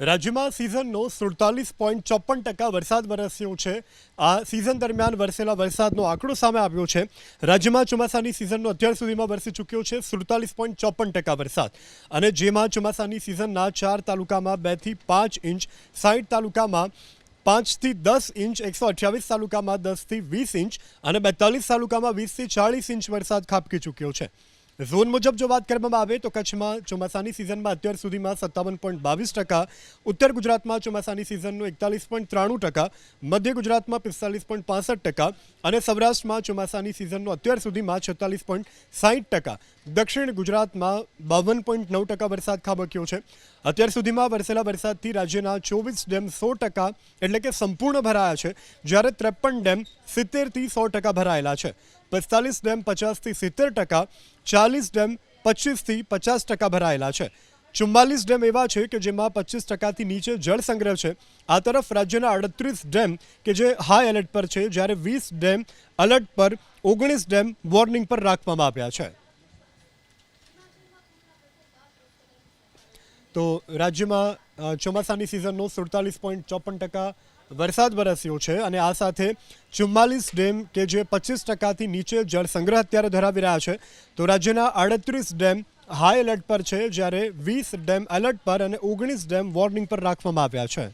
રાજ્યમાં સિઝનનો સુડતાલીસ પોઈન્ટ ચોપન ટકા વરસાદ વરસ્યો છે. આ સિઝન દરમિયાન વરસેલા વરસાદનો આંકડો સામે આવ્યો છે. રાજ્યમાં ચોમાસાની સિઝનનો અત્યાર સુધીમાં વરસી ચૂક્યો છે સુડતાલીસ પોઈન્ટ ચોપન ટકા વરસાદ. અને જેમાં ચોમાસાની સિઝનના ચાર તાલુકામાં બેથી પાંચ ઇંચ સાઠ તાલુકામાં પાંચથી દસ ઇંચ, એકસો અઠ્યાવીસ તાલુકામાં દસથી વીસ ઇંચ અને બેતાલીસ તાલુકામાં વીસથી ચાળીસ ઇંચ વરસાદ ખાબકી ચૂક્યો છે. ઝોન મુજબ જો વાત કરવામાં આવે તો કચ્છમાં ચોમાસાની સિઝનમાં અત્યાર સુધીમાં સત્તાવન પોઈન્ટ બાવીસ ટકા, ઉત્તર ગુજરાતમાં ચોમાસાની સિઝનનું એકતાલીસ પોઈન્ટ ત્રાણું ટકા, મધ્ય ગુજરાતમાં પિસ્તાલીસ પોઈન્ટ પાસઠ ટકા અને સૌરાષ્ટ્રમાં ચોમાસાની સિઝનનું અત્યાર સુધીમાં છેતાલીસ પોઈન્ટ સાઠ ટકા. દક્ષિણ ગુજરાતમાં બાવન પોઈન્ટ નવ ટકા વરસાદ ખાબક્યો છે. અત્યાર સુધીમાં વરસેલા વરસાદથી રાજ્યના ચોવીસ ડેમ સો ટકા એટલે કે સંપૂર્ણ ભરાયા છે, જ્યારે ત્રેપન ડેમ સિત્તેરથી સો ટકા ભરાયેલા છે. પિસ્તાલીસ ડેમ પચાસથી સિત્તેર ટકા, ચાલીસ ડેમ પચીસથી પચાસ ટકા ભરાયેલા છે. ચુમ્માલીસ ડેમ એવા છે કે જેમાં પચીસ ટકાથી નીચે જળ સંગ્રહ છે. આ તરફ રાજ્યના અડત્રીસ ડેમ કે જે હાઈ એલર્ટ પર છે, જ્યારે વીસ ડેમ અલર્ટ પર, ઓગણીસ ડેમ વોર્નિંગ પર રાખવામાં આવ્યા છે. તો રાજ્યમાં ચોમાસાની સિઝનનો સુડતાલીસ પોઈન્ટ ચોપન ટકા વરસાદ વરસ્યો છે અને આ સાથે ચુમ્માલીસ ડેમ કે જે પચીસ ટકાથી નીચે જળ સંગ્રહ અત્યારે ધરાવી રહ્યા છે, તો રાજ્યના આડત્રીસ ડેમ હાઈ એલર્ટ પર છે, જ્યારે વીસ ડેમ એલર્ટ પર અને ઓગણીસ ડેમ વોર્નિંગ પર રાખવામાં આવ્યા છે.